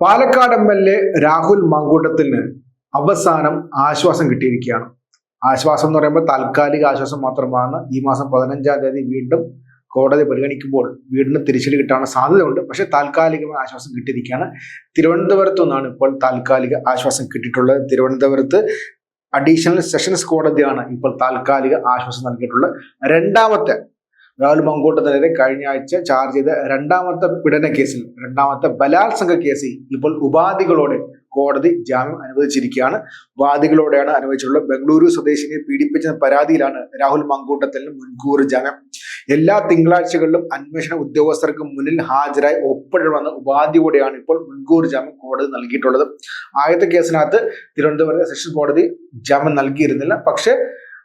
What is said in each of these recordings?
Palakkad M L A Rahul മങ്കൂട്ടത്തിന് അവസാനം ആശ്വാസം കിട്ടിയിരിക്കുകയാണ്. ആശ്വാസം എന്ന് പറയുമ്പോൾ താൽക്കാലിക ആശ്വാസം മാത്രമാണ്. ഈ മാസം പതിനഞ്ചാം തീയതി വീണ്ടും കോടതി പരിഗണിക്കുമ്പോൾ വീടിന് തിരിച്ചടി കിട്ടാൻ സാധ്യതയുണ്ട്. പക്ഷേ താൽക്കാലികമായ ആശ്വാസം കിട്ടിയിരിക്കുകയാണ്. തിരുവനന്തപുരത്തു നിന്നാണ് ഇപ്പോൾ താൽക്കാലിക ആശ്വാസം കിട്ടിയിട്ടുള്ളത്. തിരുവനന്തപുരത്ത് അഡീഷണൽ സെഷൻസ് കോടതിയാണ് ഇപ്പോൾ താൽക്കാലിക ആശ്വാസം നൽകിയിട്ടുള്ളത്. രണ്ടാമത്തെ രാഹുൽ മങ്കൂട്ടത്തിനെതിരെ കഴിഞ്ഞ ആഴ്ച ചാർജ് ചെയ്ത രണ്ടാമത്തെ പീഡന കേസിൽ രണ്ടാമത്തെ ബലാത്സംഗ കേസിൽ ഇപ്പോൾ ഉപാധികളോടെ കോടതി ജാമ്യം അനുവദിച്ചിരിക്കുകയാണ്. വാദികളോടെയാണ് അനുവദിച്ചിട്ടുള്ളത്. ബംഗളൂരു സ്വദേശിനെ പീഡിപ്പിച്ച പരാതിയിലാണ് രാഹുൽ മങ്കൂട്ടത്തിന് മുൻകൂർ ജാമ്യം. എല്ലാ തിങ്കളാഴ്ചകളിലും അന്വേഷണ ഉദ്യോഗസ്ഥർക്ക് മുന്നിൽ ഹാജരായി ഒപ്പിടണമെന്ന ഉപാധിയോടെയാണ് ഇപ്പോൾ മുൻകൂർ ജാമ്യം കോടതി നൽകിയിട്ടുള്ളത്. ആദ്യത്തെ കേസിനകത്ത് തിരുവനന്തപുരം സെഷൻ കോടതി ജാമ്യം നൽകിയിരുന്നില്ല. പക്ഷേ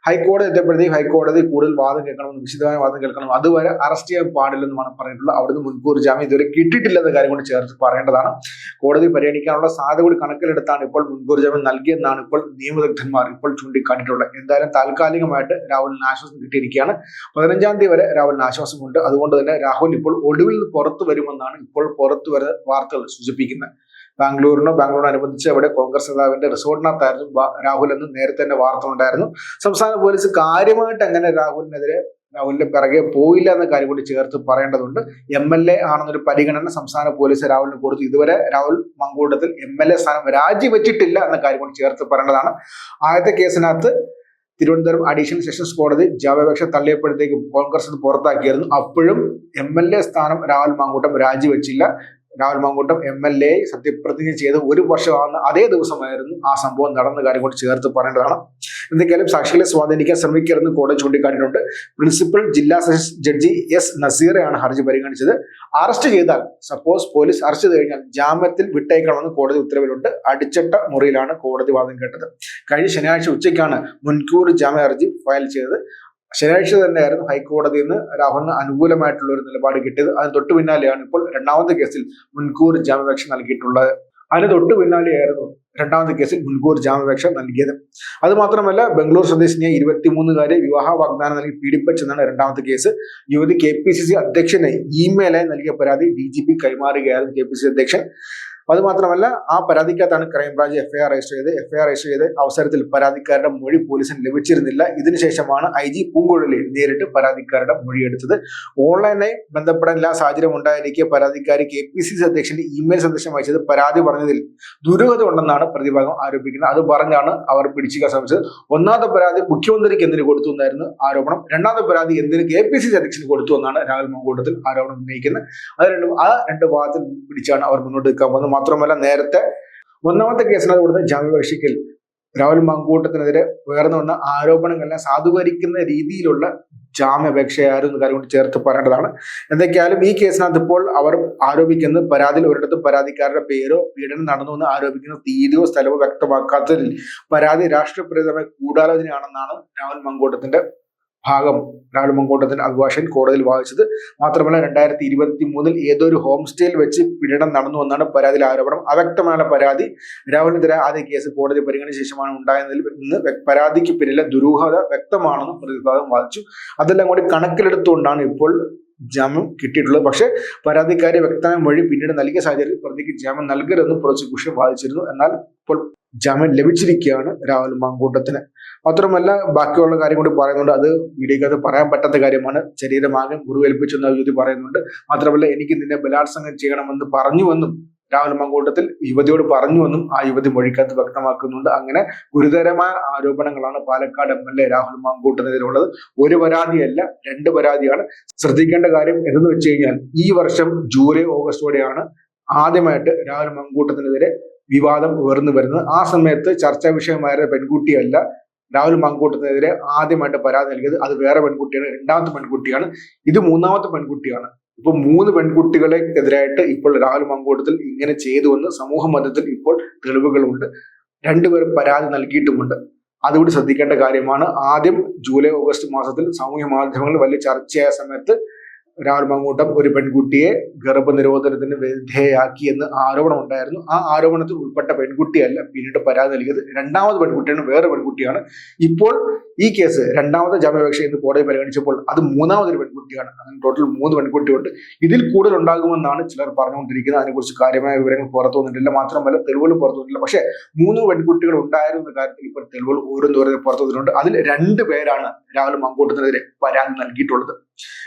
ഹൈക്കോടതി എത്തിയപ്പോഴത്തേക്ക് ഹൈക്കോടതി കൂടുതൽ വാദം കേൾക്കണം വിശദമായ വാദം കേൾക്കണം. അതുവരെ അറസ്റ്റ് ചെയ്യാൻ പാടില്ലെന്നുമാണ് പറഞ്ഞിട്ടുള്ളത് അവിടുന്ന് മുൻകൂർ ജാമ്യം ഇതുവരെ കിട്ടിയിട്ടില്ലെന്ന കാര്യം കൊണ്ട് ചേർത്ത് പറയേണ്ടതാണ്. കോടതി പരിഗണിക്കാനുള്ള സാധ്യത കൂടി കണക്കിലെടുത്താണ് ഇപ്പോൾ മുൻകൂർ ജാമ്യം നൽകിയെന്നാണ് ഇപ്പോൾ നിയമവിദഗ്ധന്മാർ ഇപ്പോൾ ചൂണ്ടിക്കാട്ടിയിട്ടുള്ളത് എന്തായാലും താൽക്കാലികമായിട്ട് രാഹുലിന് ആശ്വാസം കിട്ടിയിരിക്കുകയാണ്. പതിനഞ്ചാം തീയതി വരെ രാഹുലിന് ആശ്വാസമുണ്ട്. അതുകൊണ്ട് തന്നെ രാഹുൽ ഇപ്പോൾ ഒടുവിൽ നിന്ന് പുറത്തു വരുമെന്നാണ് ഇപ്പോൾ പുറത്തു വരുന്ന വാർത്തകൾ സൂചിപ്പിക്കുന്നത്. ബാംഗ്ലൂരിനോ ബാംഗ്ലൂരിനോ അനുബന്ധിച്ച് അവിടെ കോൺഗ്രസ് നേതാവിന്റെ റിസോർട്ടിനകത്തായിരുന്നു രാഹുൽ എന്ന് നേരത്തെ തന്നെ വാർത്ത ഉണ്ടായിരുന്നു. സംസ്ഥാന പോലീസ് കാര്യമായിട്ട് അങ്ങനെ രാഹുലിനെതിരെ രാഹുലിന്റെ പിറകെ പോയില്ല എന്ന കാര്യം കൂടി ചേർത്ത് പറയേണ്ടതുണ്ട്. എം എൽ എ ആണെന്നൊരു പരിഗണന സംസ്ഥാന പോലീസ് രാഹുലിന് കൊടുത്തു. ഇതുവരെ Rahul Mamkootathil M L A സ്ഥാനം രാജിവെച്ചിട്ടില്ല എന്ന കാര്യം കൂടി ചേർത്ത് പറയേണ്ടതാണ്. ആദ്യത്തെ കേസിനകത്ത് തിരുവനന്തപുരം അഡീഷണൽ സെഷൻസ് കോടതി ജാമ്യാപേക്ഷ തള്ളിയപ്പോഴത്തേക്കും കോൺഗ്രസ് പുറത്താക്കിയായിരുന്നു അപ്പോഴും എം എൽ എ സ്ഥാനം Rahul Mankoottam രാജിവെച്ചില്ല. Rahul Mamkoottam M L A സത്യപ്രതിജ്ഞ ചെയ്ത് ഒരു വർഷമാകുന്ന അതേ ദിവസമായിരുന്നു ആ സംഭവം നടന്ന കാര്യം കൊണ്ട് ചേർത്ത് പറയേണ്ടതാണ്. എന്തൊക്കെയാലും സാക്ഷികളെ സ്വാധീനിക്കാൻ ശ്രമിക്കരുതെന്ന് കോടതി ചൂണ്ടിക്കാട്ടിയിട്ടുണ്ട്. പ്രിൻസിപ്പൽ ജില്ലാ സെഷൻസ് ജഡ്ജി എസ് നസീറയാണ് ഹർജി പരിഗണിച്ചത്. അറസ്റ്റ് ചെയ്താൽ സപ്പോസ് പോലീസ് അറസ്റ്റ് ചെയ്ത് കഴിഞ്ഞാൽ ജാമ്യത്തിൽ വിട്ടേക്കണമെന്ന് കോടതി ഉത്തരവിലുണ്ട്. അടിച്ചട്ട മുറിയിലാണ് കോടതി വാദം കേട്ടത്. കഴിഞ്ഞ ശനിയാഴ്ച ഉച്ചയ്ക്കാണ് മുൻകൂർ ജാമ്യ ഹർജി ഫയൽ ചെയ്തത്. ശനിയാഴ്ച തന്നെയായിരുന്നു ഹൈക്കോടതിയിൽ നിന്ന് രാഹുലിന് അനുകൂലമായിട്ടുള്ള ഒരു നിലപാട് കിട്ടിയത്. അതിന് തൊട്ടു പിന്നാലെയാണ് ഇപ്പോൾ രണ്ടാമത്തെ കേസിൽ മുൻകൂർ ജാമ്യാപേക്ഷ നൽകിയിട്ടുള്ളത്. അതിന് തൊട്ടു പിന്നാലെയായിരുന്നു രണ്ടാമത്തെ കേസിൽ മുൻകൂർ ജാമ്യാപേക്ഷ നൽകിയത്. അതുമാത്രമല്ല ബംഗളൂർ സ്വദേശിനിയെ ഇരുപത്തിമൂന്നുകാരെ വിവാഹ വാഗ്ദാനം നൽകി പീഡിപ്പിച്ചെന്നാണ് രണ്ടാമത്തെ കേസ്. യുവതി കെ പി സി സി അധ്യക്ഷന് ഇമെയിലായി നൽകിയ പരാതി ഡി ജി പി കൈമാറുകയായിരുന്നു കെ പി സി അധ്യക്ഷൻ. അത് മാത്രമല്ല ആ പരാതിക്കകത്താണ് ക്രൈംബ്രാഞ്ച് എഫ്ഐആർ രജിസ്റ്റർ ചെയ്ത് എഫ്ഐആർ രജിസ്റ്റർ ചെയ്ത അവസരത്തിൽ പരാതിക്കാരുടെ മൊഴി പോലീസിന് ലഭിച്ചിരുന്നില്ല. ഇതിനുശേഷമാണ് ഐ ജി പൂങ്കുഴലി നേരിട്ട് പരാതിക്കാരുടെ മൊഴിയെടുത്തത് ഓൺലൈനായി ബന്ധപ്പെടാൻ എല്ലാ സാഹചര്യം ഉണ്ടായിരിക്കെ പരാതിക്കാരി കെ പി സി സി അധ്യക്ഷന്റെ ഇമെയിൽ സന്ദേശം അയച്ചത് പരാതി പറഞ്ഞതിൽ ദുരൂഹത ഉണ്ടെന്നാണ് പ്രതിഭാഗം ആരോപിക്കുന്നത്. അത് പറഞ്ഞാണ് അവർ പിടിച്ചിക്കാൻ ശ്രമിച്ചത്. ഒന്നാമത്തെ പരാതി മുഖ്യമന്ത്രിക്ക് എന്തിനു കൊടുത്തു എന്നായിരുന്നു ആരോപണം. രണ്ടാമത്തെ പരാതി എന്തിന് കെ പി സി സി അധ്യക്ഷന് കൊടുത്തു എന്നാണ് രാഹുൽ മങ്കൂട്ടത്തിൽ ആരോപണം ഉന്നയിക്കുന്നത്. അത് രണ്ടും ആ രണ്ട് വാദത്തിൽ പിടിച്ചാണ് അവർ മുന്നോട്ട് നിൽക്കാൻ പോകുന്നത്. മാത്രമല്ല നേരത്തെ ഒന്നാമത്തെ കേസിനകത്ത് കൊടുത്ത ജാമ്യാപേക്ഷയ്ക്കൽ രാഹുൽ മങ്കൂട്ടത്തിനെതിരെ ഉയർന്നു വന്ന ആരോപണങ്ങളെ സാധൂകരിക്കുന്ന രീതിയിലുള്ള ജാമ്യാപേക്ഷയായിരുന്നു കാര്യം കൊണ്ട് ചേർത്ത് പറയേണ്ടതാണ്. എന്തൊക്കെയായാലും ഈ കേസിനകത്ത് ഇപ്പോൾ അവർ ആരോപിക്കുന്നത് പരാതിയിൽ ഒരിടത്തും പരാതിക്കാരുടെ പേരോ പീഡനം നടന്നു എന്ന് ആരോപിക്കുന്ന തീയതിയോ സ്ഥലമോ വ്യക്തമാക്കാത്തതിൽ പരാതി രാഷ്ട്രീയപ്രേരിതമായ ഗൂഢാലോചനയാണെന്നാണ് രാഹുൽ മങ്കൂട്ടത്തിന്റെ ഭാഗം രാഹുൽ മങ്കൂട്ടത്തിന്റെ അഭിഭാഷകൻ കോടതിയിൽ വാദിച്ചത് മാത്രമല്ല രണ്ടായിരത്തി ഇരുപത്തി മൂന്നിൽ ഏതൊരു ഹോം സ്റ്റേയിൽ വെച്ച് പീഡനം നടന്നു എന്നാണ് പരാതിയിൽ ആരോപണം. അവ്യക്തമായ പരാതി രാഹുലിനെതിരെ ആദ്യ കേസ് കോടതി പരിഗണിച്ച ശേഷമാണ് ഉണ്ടായതിൽ ഇന്ന് പരാതിക്ക് പിന്നിലെ ദുരൂഹത വ്യക്തമാണെന്നും പ്രതിഭാഗം വാദിച്ചു. അതെല്ലാം കൂടി കണക്കിലെടുത്തുകൊണ്ടാണ് ഇപ്പോൾ ജാമ്യം കിട്ടിയിട്ടുള്ളത്. പക്ഷേ പരാതിക്കാരി വ്യക്തമായ വഴി പിന്നീട് നൽകിയ സാഹചര്യത്തിൽ പ്രതിക്ക് ജാമ്യം നൽകരുതെന്ന് പ്രോസിക്യൂഷൻ വാദിച്ചിരുന്നു. എന്നാൽ ഇപ്പോൾ ജാമ്യം ലഭിച്ചിരിക്കുകയാണ് രാഹുൽ മാങ്കൂട്ടത്തിന്. മാത്രമല്ല ബാക്കിയുള്ള കാര്യം കൂടി പറയുന്നുണ്ട്. അത് വീഡിയോക്കകത്ത് പറയാൻ പറ്റാത്ത കാര്യമാണ്. ശരീരമാകെ മുറിവേൽപ്പിച്ചെന്ന് യുവതി പറയുന്നുണ്ട്. മാത്രമല്ല എനിക്ക് നിന്നെ ബലാത്സംഗം ചെയ്യണമെന്ന് പറഞ്ഞുവെന്നും രാഹുൽ മങ്കൂട്ടത്തിൽ യുവതിയോട് പറഞ്ഞുവെന്നും ആ യുവതി മൊഴിക്കകത്ത് വ്യക്തമാക്കുന്നുണ്ട്. അങ്ങനെ ഗുരുതരമായ ആരോപണങ്ങളാണ് Palakkad M L A Rahul മങ്കൂട്ടത്തിനെതിരുള്ളത് ഒരു പരാതിയല്ല രണ്ട് പരാതിയാണ്. ശ്രദ്ധിക്കേണ്ട കാര്യം എന്തെന്ന് വെച്ച് കഴിഞ്ഞാൽ ഈ വർഷം ജൂലൈ ഓഗസ്റ്റോടെയാണ് ആദ്യമായിട്ട് രാഹുൽ മങ്കൂട്ടത്തിനെതിരെ വിവാദം ഉയർന്നു വരുന്നത്. ആ സമയത്ത് ചർച്ചാ വിഷയമായിരുന്ന പെൺകുട്ടിയല്ല രാഹുൽ മങ്കൂട്ടത്തിനെതിരെ ആദ്യമായിട്ട് പരാതി നൽകിയത്. അത് വേറെ പെൺകുട്ടിയാണ് രണ്ടാമത്തെ പെൺകുട്ടിയാണ്. ഇത് മൂന്നാമത്തെ പെൺകുട്ടിയാണ്. ഇപ്പൊ മൂന്ന് പെൺകുട്ടികളെക്കെതിരായിട്ട് ഇപ്പോൾ രാഹുൽ മങ്കൂട്ടത്തിൽ ഇങ്ങനെ ചെയ്തുവെന്ന് സമൂഹ മധ്യത്തിൽ ഇപ്പോൾ തെളിവുകളുണ്ട്. രണ്ടുപേരും പരാതി നൽകിയിട്ടുമുണ്ട്. അതുകൂടി ശ്രദ്ധിക്കേണ്ട കാര്യമാണ് ആദ്യം ജൂലൈ ഓഗസ്റ്റ് മാസത്തിൽ സാമൂഹ്യ മാധ്യമങ്ങളിൽ വലിയ ചർച്ചയായ സമയത്ത് രാഹുൽ മങ്ങൂട്ടം ഒരു പെൺകുട്ടിയെ ഗർഭനിരോധനത്തിന് വിധേയാക്കി എന്ന് ആരോപണം ഉണ്ടായിരുന്നു. ആ ആരോപണത്തിൽ ഉൾപ്പെട്ട പെൺകുട്ടിയല്ല പിന്നീട് പരാതി നൽകിയത്. രണ്ടാമത് പെൺകുട്ടിയാണ് വേറെ പെൺകുട്ടിയാണ്. ഇപ്പോൾ ഈ കേസ് രണ്ടാമത്തെ ജാമ്യാപേക്ഷ ഇന്ന് കോടതി പരിഗണിച്ചപ്പോൾ അത് മൂന്നാമതൊരു പെൺകുട്ടിയാണ്. അങ്ങനെ ടോട്ടൽ മൂന്ന് പെൺകുട്ടിയുണ്ട്. ഇതിൽ കൂടുതൽ ഉണ്ടാകുമെന്നാണ് ചിലർ പറഞ്ഞുകൊണ്ടിരിക്കുന്നത്. അതിനെക്കുറിച്ച് കാര്യമായ വിവരങ്ങൾ പുറത്തു വന്നിട്ടില്ല. മാത്രമല്ല തെളിവുകൾ പുറത്തു പക്ഷേ മൂന്ന് പെൺകുട്ടികൾ ഉണ്ടായിരുന്ന എന്ന കാര്യത്തിൽ ഇപ്പോൾ തെളിവുകൾ ഓരോന്നോരോ പുറത്തു വന്നിട്ടുണ്ട്. അതിൽ രണ്ട് പേരാണ് രാഹുൽ മങ്കൂട്ടത്തിനെതിരെ പരാതി നൽകിയിട്ടുള്ളത്.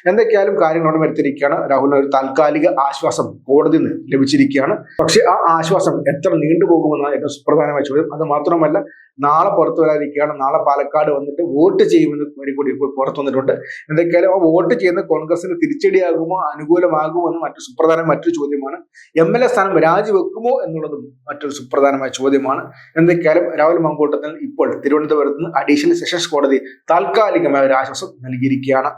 എന്തൊക്കെയായാലും കാര്യങ്ങളോട് വരുത്തിയിരിക്കുകയാണ്. രാഹുലിന് ഒരു താൽക്കാലിക ആശ്വാസം കോടതി നിന്ന് ലഭിച്ചിരിക്കുകയാണ്. പക്ഷേ ആ ആശ്വാസം എത്ര നീണ്ടുപോകുമെന്നാണ് ഏറ്റവും സുപ്രധാനമായ ചോദ്യം. അത് മാത്രമല്ല നാളെ പുറത്തു വരാതിരിക്കുകയാണ് നാളെ പാലക്കാട് വന്നിട്ട് വോട്ട് ചെയ്യുമെന്ന് വരി കൂടി ഇപ്പോൾ പുറത്തു വന്നിട്ടുണ്ട്. എന്തൊക്കെയാലും ആ വോട്ട് ചെയ്യുന്ന കോൺഗ്രസിന് തിരിച്ചടിയാകുമോ അനുകൂലമാകുമോ എന്ന് മറ്റു സുപ്രധാന മറ്റൊരു ചോദ്യമാണ്. എം എൽ എ സ്ഥാനം രാജിവെക്കുമോ എന്നുള്ളതും മറ്റൊരു സുപ്രധാനമായ ചോദ്യമാണ്. എന്തൊക്കെയാലും രാഹുൽ മങ്കോട്ടത്തിന് ഇപ്പോൾ തിരുവനന്തപുരത്ത് നിന്ന് അഡീഷണൽ സെഷൻസ് കോടതി താൽക്കാലികമായ ഒരു ആശ്വാസം നൽകിയിരിക്കുകയാണ്.